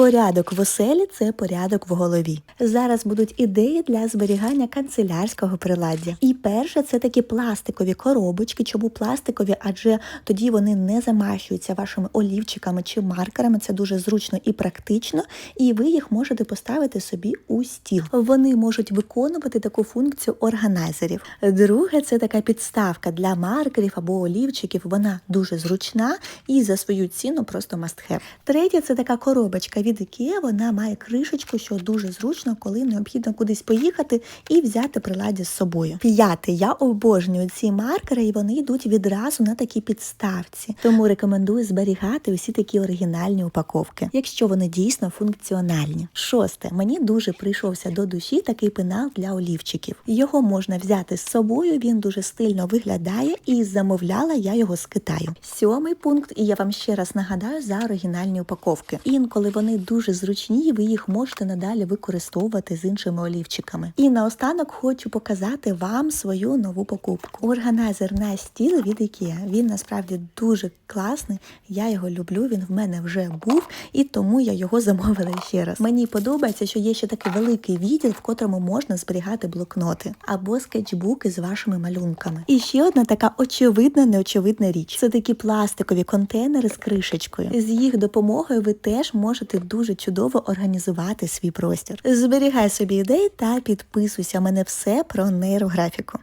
Порядок в оселі це порядок в голові. Зараз будуть ідеї для зберігання канцелярського приладдя. І перше, це такі пластикові коробочки. Чому пластикові? Адже тоді вони не замащуються вашими олівчиками чи маркерами. Це дуже зручно і практично, і ви їх можете поставити собі у стіл. Вони можуть виконувати таку функцію органайзерів. Друге, це така підставка для маркерів або олівчиків. Вона дуже зручна і за свою ціну просто must have. Третє, це така коробочка від IKEA. Вона має кришечку, що дуже зручно, коли необхідно кудись поїхати і взяти приладдя з собою. П'яте, я обожнюю ці маркери, і вони йдуть відразу на такій підставці. Тому рекомендую зберігати усі такі оригінальні упаковки, якщо вони дійсно функціональні. Шосте, мені дуже прийшовся до душі такий пенал для олівчиків. Його можна взяти з собою, він дуже стильно виглядає, і замовляла я його з Китаю. Сьомий пункт, і я вам ще раз нагадаю за оригінальні упаковки. Інколи вони дуже зручні, і ви їх можете надалі використовувати з іншими олівчиками. І наостанок хочу показати вам свою нову покупку. Органайзер на стіл від IKEA. Він насправді дуже класний. Я його люблю. Він в мене вже був, і тому я його замовила ще раз. Мені подобається, що є ще такий великий відділ, в котрому можна зберігати блокноти або скетчбуки з вашими малюнками. І ще одна така очевидна, неочевидна річ. Це такі пластикові контейнери з кришечкою. З їх допомогою ви теж можете дуже чудово організувати свій простір. Зберігай собі ідеї та підписуйся. Мене все про нейрографіку.